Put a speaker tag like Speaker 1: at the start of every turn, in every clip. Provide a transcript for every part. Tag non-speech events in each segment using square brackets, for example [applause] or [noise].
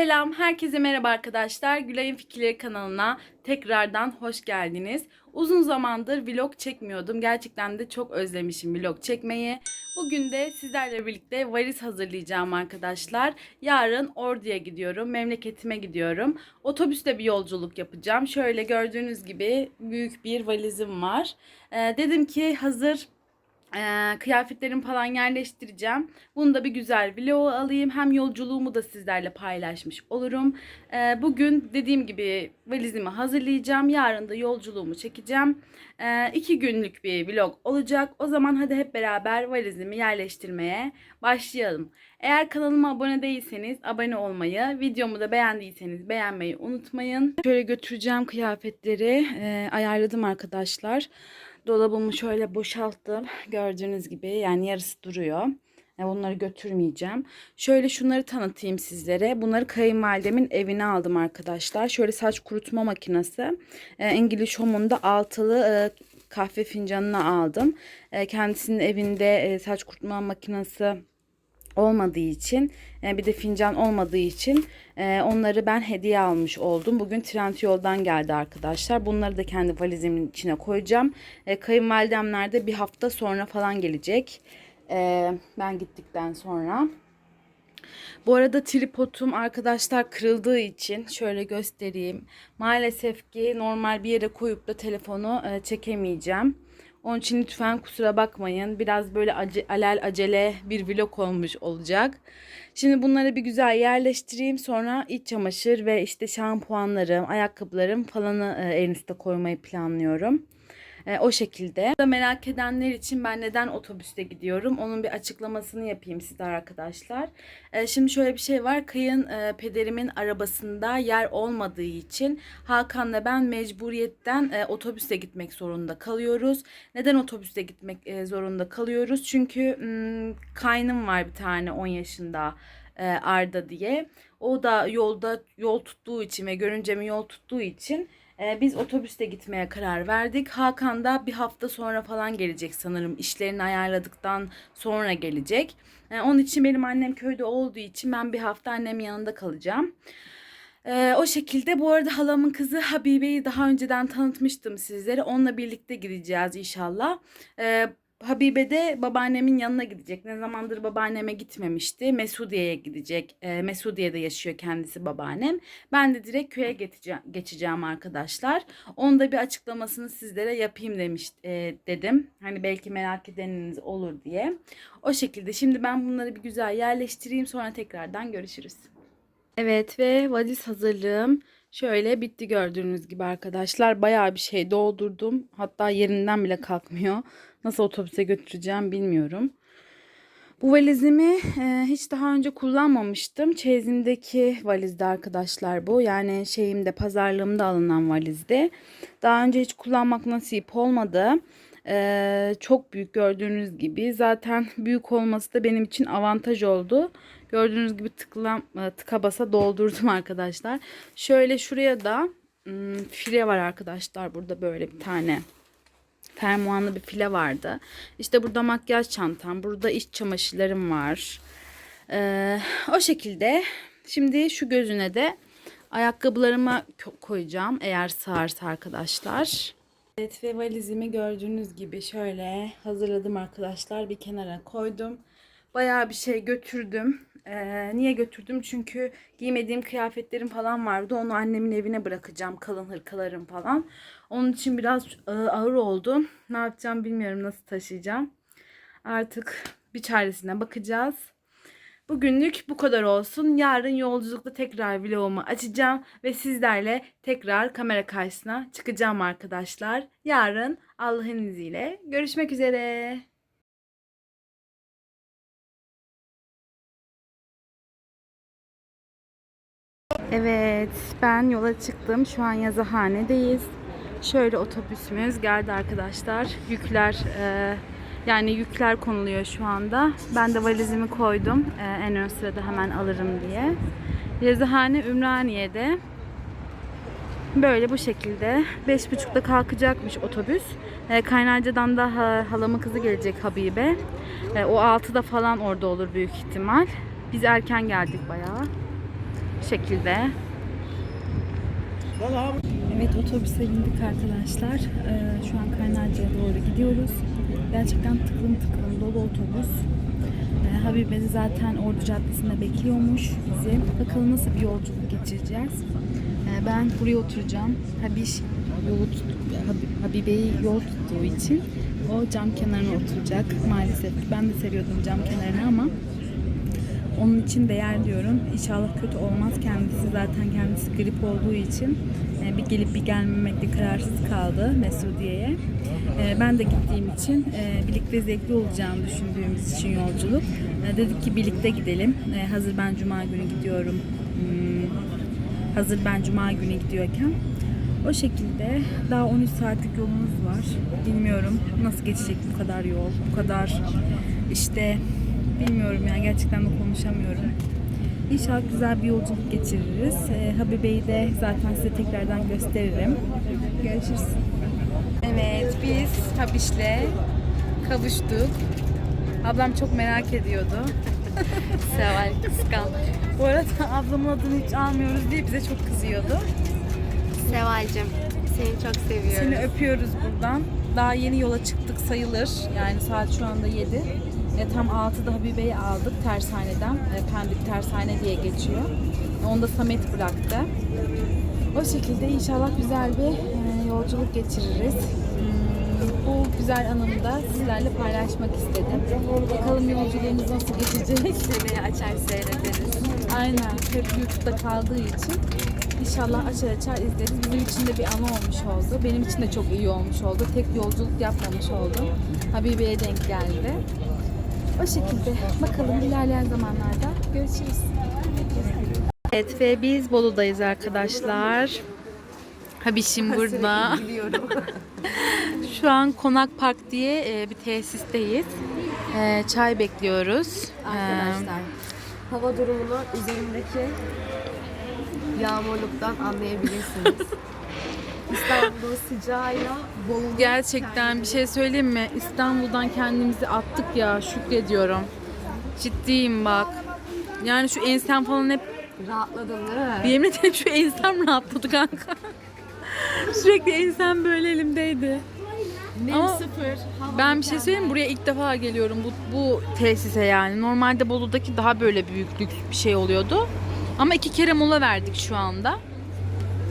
Speaker 1: Selam, herkese merhaba arkadaşlar. Gülay'ın Fikirleri kanalına tekrardan hoş geldiniz. Uzun zamandır vlog çekmiyordum. Gerçekten de çok özlemişim vlog çekmeyi. Bugün de sizlerle birlikte valiz hazırlayacağım arkadaşlar. Yarın Ordu'ya gidiyorum, memleketime gidiyorum. Otobüste bir yolculuk yapacağım. Şöyle gördüğünüz gibi büyük bir valizim var. Ee, dedim ki hazır ee, kıyafetlerimi falan yerleştireceğim. Bunu da bir güzel vlog alayım. Hem yolculuğumu da sizlerle paylaşmış olurum. Ee, bugün dediğim gibi valizimi hazırlayacağım. Yarın da yolculuğumu çekeceğim. Ee, iki günlük bir vlog olacak. O zaman hadi hep beraber valizimi yerleştirmeye başlayalım. Eğer kanalıma abone değilseniz abone olmayı, videomu da beğendiyseniz beğenmeyi unutmayın. Şöyle götüreceğim kıyafetleri e, ayarladım arkadaşlar. Dolabımı şöyle boşalttım. Gördüğünüz gibi yani yarısı duruyor. E, Bunları götürmeyeceğim. Şöyle şunları tanıtayım sizlere. Bunları kayınvalidemin evine aldım arkadaşlar. Şöyle saç kurutma makinesi. E, İngiliz Home'un da altılı e, kahve fincanını aldım. E, Kendisinin evinde saç kurutma makinesi olmadığı için e, bir de fincan olmadığı için e, onları ben hediye almış oldum. Bugün Trendyol'dan geldi arkadaşlar. Bunları da kendi valizimin içine koyacağım. E, Kayınvalidemler de bir hafta sonra falan gelecek. Ben gittikten sonra. Bu arada tripodum arkadaşlar kırıldığı için şöyle göstereyim. Maalesef ki normal bir yere koyup da telefonu çekemeyeceğim. Onun için lütfen kusura bakmayın. Biraz böyle ace, alel acele bir vlog olmuş olacak. Şimdi bunları bir güzel yerleştireyim. Sonra iç çamaşır ve işte şampuanlarım, ayakkabılarım falanı e, en üste koymayı planlıyorum. E, o şekilde. Da merak edenler için ben neden otobüste gidiyorum onun bir açıklamasını yapayım size arkadaşlar. E, şimdi şöyle bir şey var. Kayın e, pederimin arabasında yer olmadığı için Hakan'la ben mecburiyetten e, otobüste gitmek zorunda kalıyoruz. Neden otobüste gitmek e, zorunda kalıyoruz? Çünkü m, kaynım var bir tane 10 yaşında e, Arda diye. O da yolda yol tuttuğu için ve görüncemi yol tuttuğu için biz otobüste gitmeye karar verdik. Hakan da bir hafta sonra falan gelecek sanırım. İşlerini ayarladıktan sonra gelecek. Ee, onun için benim annem köyde olduğu için ben bir hafta annem yanında kalacağım. Ee, o şekilde bu arada halamın kızı Habibe'yi daha önceden tanıtmıştım sizlere. Onunla birlikte gideceğiz inşallah. Ee, Habibe de babaannemin yanına gidecek. Ne zamandır babaanneme gitmemişti. Mesudiye'ye gidecek. E, Mesudiye'de yaşıyor kendisi babaannem. Ben de direkt köye geçeceğim, geçeceğim arkadaşlar. Onun da bir açıklamasını sizlere yapayım demiş e, dedim. Hani belki merak edeniniz olur diye. O şekilde şimdi ben bunları bir güzel yerleştireyim sonra tekrardan görüşürüz. Evet ve valiz hazırlığım şöyle bitti gördüğünüz gibi arkadaşlar. Bayağı bir şey doldurdum. Hatta yerinden bile kalkmıyor. Nasıl otobüse götüreceğim bilmiyorum. Bu valizimi e, hiç daha önce kullanmamıştım. Çeyizimdeki valizde arkadaşlar bu. Yani şeyimde pazarlığımda alınan valizde. Daha önce hiç kullanmak nasip olmadı. E, çok büyük gördüğünüz gibi. Zaten büyük olması da benim için avantaj oldu. Gördüğünüz gibi tıklam, tıka basa doldurdum [laughs] arkadaşlar. Şöyle şuraya da ım, file var arkadaşlar. Burada böyle bir tane fermuarlı bir file vardı. İşte burada makyaj çantam, burada iç çamaşırlarım var. Ee, o şekilde şimdi şu gözüne de ayakkabılarımı koyacağım eğer sığarsa arkadaşlar. Evet ve valizimi gördüğünüz gibi şöyle hazırladım arkadaşlar. Bir kenara koydum. Bayağı bir şey götürdüm. Ee, niye götürdüm? Çünkü giymediğim kıyafetlerim falan vardı. Onu annemin evine bırakacağım. Kalın hırkalarım falan. Onun için biraz e, ağır oldu. Ne yapacağım bilmiyorum. Nasıl taşıyacağım. Artık bir çaresine bakacağız. Bugünlük bu kadar olsun. Yarın yolculukta tekrar vlogumu açacağım ve sizlerle tekrar kamera karşısına çıkacağım arkadaşlar. Yarın Allah'ın izniyle görüşmek üzere. Evet, ben yola çıktım. Şu an yazıhanedeyiz. Şöyle otobüsümüz geldi arkadaşlar. Yükler e, yani yükler konuluyor şu anda. Ben de valizimi koydum. E, en ön sırada hemen alırım diye. Yazıhane Ümraniye'de. Böyle bu şekilde. Beş buçukta kalkacakmış otobüs. E, Kaynarca'dan da ha, kızı gelecek Habibe. E, o altıda falan orada olur büyük ihtimal. Biz erken geldik bayağı. Bu şekilde. Evet otobüse bindik arkadaşlar. Ee, şu an Kaynarca'ya doğru gidiyoruz. Gerçekten tıklım tıklım dolu otobüs. Ee, Habibe de zaten Ordu Caddesi'nde bekliyormuş bizi. Bakalım nasıl bir yolculuk geçireceğiz. Ee, ben buraya oturacağım. Habiş yolu tut, Hab- Habibe'yi yol tuttuğu için o cam kenarına oturacak maalesef. Ben de seviyordum cam kenarını ama onun için değer diyorum. İnşallah kötü olmaz. Kendisi zaten kendisi grip olduğu için e, bir gelip bir gelmemekle kararsız kaldı Mesudiye'ye. E, Ben de gittiğim için e, birlikte zevkli olacağını düşündüğümüz için yolculuk. E, Dedik ki birlikte gidelim. E, Hazır ben cuma günü gidiyorum. Hmm, Hazır ben cuma günü gidiyorken. O şekilde daha 13 saatlik yolumuz var. Bilmiyorum nasıl geçecek bu kadar yol, bu kadar işte bilmiyorum yani gerçekten de konuşamıyorum. İnşallah güzel bir yolculuk geçiririz. Ee, Habibe'yi de zaten size tekrardan gösteririm. Görüşürüz. Evet biz Habiş'le kavuştuk. Ablam çok merak ediyordu. [laughs]
Speaker 2: Seval kıskan.
Speaker 1: Bu arada ablamın adını hiç almıyoruz diye bize çok kızıyordu.
Speaker 2: Seval'cim seni çok seviyorum.
Speaker 1: Seni öpüyoruz buradan. Daha yeni yola çıktık sayılır. Yani saat şu anda 7. E, tam 6'da Habibe'yi aldık tersaneden. E, Pendik tersane diye geçiyor. Onu da Samet bıraktı. O şekilde inşallah güzel bir yolculuk geçiririz. Hmm, Bu güzel anımı da sizlerle paylaşmak istedim. Bakalım yolculuğumuz nasıl geçecek. [laughs]
Speaker 2: Seni açar seyrederiz.
Speaker 1: Aynen. Hep YouTube'da kaldığı için inşallah açar açar izleriz. Bizim için de bir anı olmuş oldu. Benim için de çok iyi olmuş oldu. Tek yolculuk yapmamış oldum. Habibe'ye denk geldi. O şekilde bakalım ilerleyen zamanlarda görüşürüz. Evet ve biz Bolu'dayız arkadaşlar. Habişim burada.
Speaker 2: Biliyorum. [laughs]
Speaker 1: Şu an Konak Park diye e, bir tesisteyiz. E, Çay bekliyoruz. E,
Speaker 2: Arkadaşlar hava durumunu üzerimdeki yağmurluktan anlayabilirsiniz. [laughs] İstanbul sıcağıyla Bolu
Speaker 1: Gerçekten bir şey söyleyeyim mi? İstanbul'dan kendimizi attık ya şükrediyorum. Ciddiyim bak. Yani şu ensem falan hep
Speaker 2: rahatladın değil mi?
Speaker 1: yemin ederim şu ensem rahatladı kanka. [laughs] Sürekli ensem böyle elimdeydi.
Speaker 2: Nem
Speaker 1: Ama
Speaker 2: sıfır. hava
Speaker 1: Ben bir şey söyleyeyim mi? Buraya ilk defa geliyorum bu, bu tesise yani. Normalde Bolu'daki daha böyle büyük lüks bir şey oluyordu. Ama iki kere mola verdik şu anda.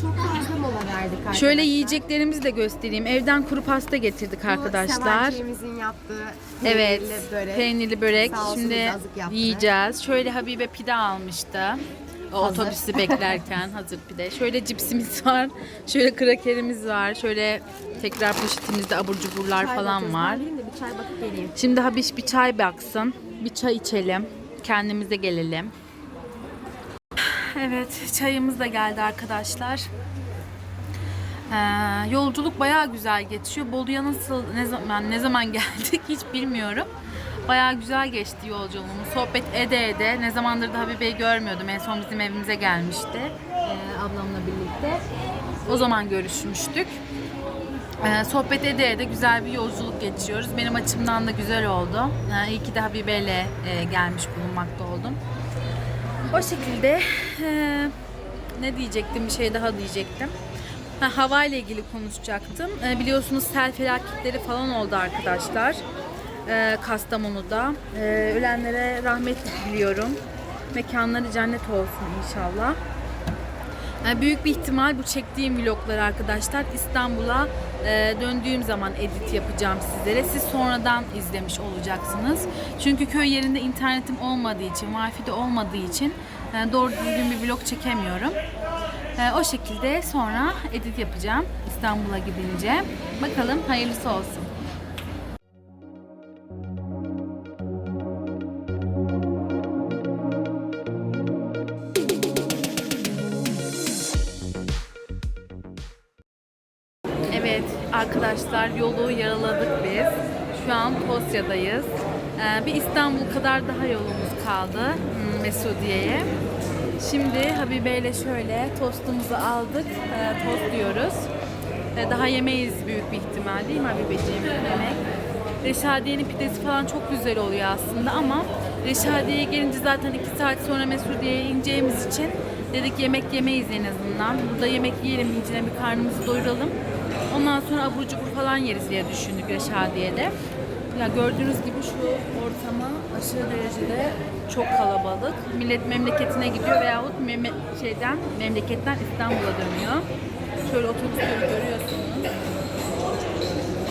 Speaker 2: Çok fazla mola verdik arkadaşlar.
Speaker 1: Şöyle yiyeceklerimizi de göstereyim. Evden kuru pasta getirdik
Speaker 2: Bu
Speaker 1: arkadaşlar.
Speaker 2: Sevalciğimizin yaptığı
Speaker 1: Evet,
Speaker 2: peynirli börek.
Speaker 1: peynirli börek. Şimdi yiyeceğiz. Şöyle Habibe pide almıştı.
Speaker 2: Hazır.
Speaker 1: otobüsü beklerken hazır pide. Şöyle cipsimiz [laughs] var. Şöyle krakerimiz var. Şöyle tekrar poşetimizde abur cuburlar
Speaker 2: Çay
Speaker 1: falan var.
Speaker 2: De bir çay bakıp geleyim.
Speaker 1: Şimdi Habiş bir çay baksın. Bir çay içelim. Kendimize gelelim. Evet, çayımız da geldi arkadaşlar. Ee, yolculuk bayağı güzel geçiyor. Bolu'ya nasıl, ne zaman, ne zaman [laughs] geldik hiç bilmiyorum. Bayağı güzel geçti yolculuğumuz. Sohbet ede ede. Ne zamandır da Habibe'yi görmüyordum. En son bizim evimize gelmişti. ee, ablamla birlikte. O zaman görüşmüştük. Ee, sohbet ede ede güzel bir yolculuk geçiyoruz. Benim açımdan da güzel oldu. Ee, iyi ki de Habibe'yle e, gelmiş bulunmakta oldum. O şekilde e, ne diyecektim bir şey daha diyecektim. Ha, hava ile ilgili konuşacaktım. E, biliyorsunuz sel felaketleri falan oldu arkadaşlar. E, Kastamonu'da. E, ölenlere rahmet diliyorum. Mekanları cennet olsun inşallah. Yani büyük bir ihtimal bu çektiğim vlogları arkadaşlar İstanbul'a e, döndüğüm zaman edit yapacağım sizlere. Siz sonradan izlemiş olacaksınız. Çünkü köy yerinde internetim olmadığı için, wifi de olmadığı için e, doğru düzgün bir vlog çekemiyorum. E, o şekilde sonra edit yapacağım İstanbul'a gidince. Bakalım hayırlısı olsun. Arkadaşlar yolu yaraladık biz. Şu an Tosya'dayız. Ee, bir İstanbul kadar daha yolumuz kaldı hmm, Mesudiye'ye. Şimdi Habibe ile şöyle tostumuzu aldık. Ee, tost diyoruz. Ee, daha yemeyiz büyük bir ihtimal değil mi Habibeciğim? Yemek. Reşadiye'nin pidesi falan çok güzel oluyor aslında ama Reşadiye'ye gelince zaten 2 saat sonra Mesudiye'ye ineceğimiz için Dedik yemek yemeyiz en azından. Burada yemek yiyelim, incine bir karnımızı doyuralım. Ondan sonra abur cubur falan yeriz diye düşündük Reşadiye'de. Ya gördüğünüz gibi şu ortama aşırı derecede çok kalabalık. Millet memleketine gidiyor veyahut meme- şeyden memleketten İstanbul'a dönüyor. Şöyle otobüsleri görüyorsunuz.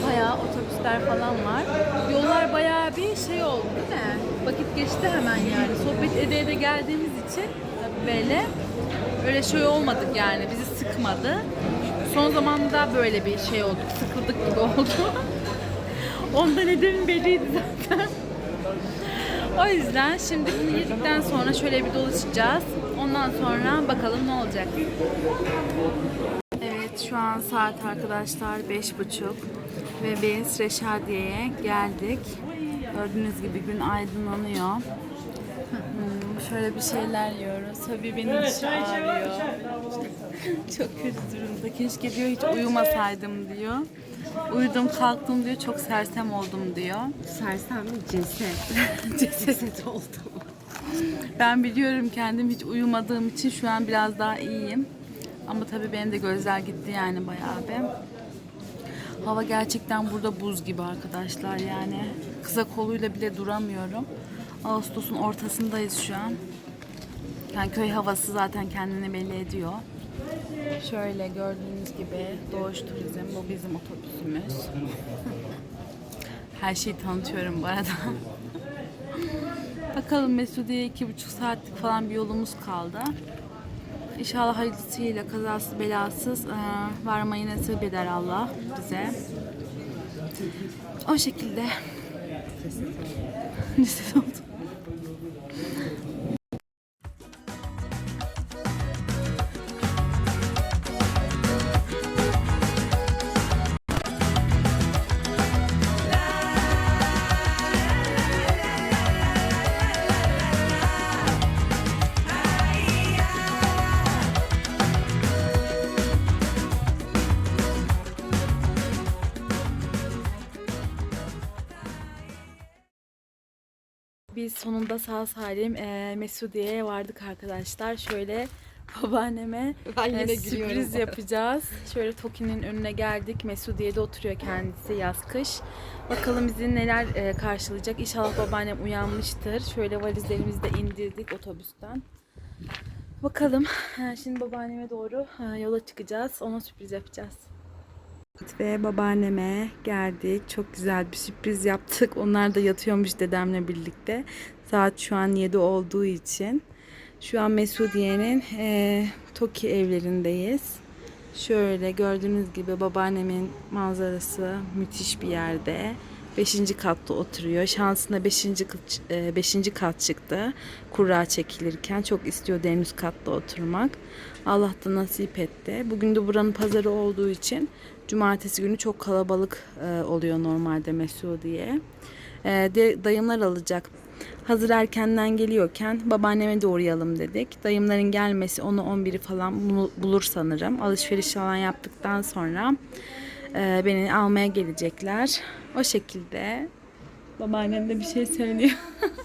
Speaker 1: Bayağı otobüsler falan var. Yollar bayağı bir şey oldu değil mi? Vakit geçti hemen yani. Sohbet ede ede geldiğimiz için böyle öyle şey olmadık yani. Bizi sıkmadı. Son zamanda böyle bir şey olduk. Sıkıldık gibi oldu. [laughs] Onda nedeni belliydi zaten. O yüzden şimdi bunu yedikten sonra şöyle bir dolaşacağız. Ondan sonra bakalım ne olacak. Evet şu an saat arkadaşlar beş buçuk ve biz Reşadiye'ye geldik. Gördüğünüz gibi gün aydınlanıyor. Hmm, şöyle bir şeyler yiyoruz. Habibe'nin dişi ağrıyor. Çok kötü durumda. Keşke diyor hiç uyumasaydım diyor. Uyudum kalktım diyor çok sersem oldum diyor.
Speaker 2: Sersem mi? Ceset. [laughs] Ceset oldu.
Speaker 1: Ben biliyorum kendim hiç uyumadığım için şu an biraz daha iyiyim. Ama tabii benim de gözler gitti yani bayağı bir. Hava gerçekten burada buz gibi arkadaşlar yani. Kısa koluyla bile duramıyorum. Ağustos'un ortasındayız şu an. Yani köy havası zaten kendini belli ediyor. Şöyle gördüğünüz gibi Doğuş Turizm bu bizim otobüsümüz. Her şeyi tanıtıyorum bu arada. Bakalım Mesudiye iki buçuk saatlik falan bir yolumuz kaldı. İnşallah hayırlısıyla kazasız belasız eee, varmayı nasip eder Allah bize. O şekilde. Ceset [laughs] oldu. Sonunda sağ salim eee Mesudiye'ye vardık arkadaşlar. Şöyle babaanneme
Speaker 2: Ben
Speaker 1: e,
Speaker 2: yine
Speaker 1: sürpriz
Speaker 2: gülüyorum.
Speaker 1: yapacağız. Şöyle Toki'nin önüne geldik. Mesudiye'de oturuyor kendisi yaz kış. Bakalım bizi neler e, karşılayacak. İnşallah babaannem uyanmıştır. Şöyle valizlerimizi de indirdik otobüsten. Bakalım. Şimdi babaanneme doğru yola çıkacağız. Ona sürpriz yapacağız. Ve babaanneme geldik. Çok güzel bir sürpriz yaptık. Onlar da yatıyormuş dedemle birlikte. Saat şu an 7 olduğu için. Şu an Mesudiye'nin eee, Toki evlerindeyiz. Şöyle gördüğünüz gibi babaannemin manzarası müthiş bir yerde. Beşinci katta oturuyor. Şansına beşinci, e, beşinci kat çıktı. Kura çekilirken çok istiyordu en üst katta oturmak. Allah da nasip etti. Bugün de buranın pazarı olduğu için cumartesi günü çok kalabalık e, oluyor normalde Mesudiye. E, de, dayımlar alacak. Hazır erkenden geliyorken babaanneme de uğrayalım dedik. Dayımların gelmesi onu 11'i falan bulu- bulur sanırım. Alışveriş falan yaptıktan sonra e, beni almaya gelecekler. O şekilde babaannem de bir şey söylüyor. [laughs]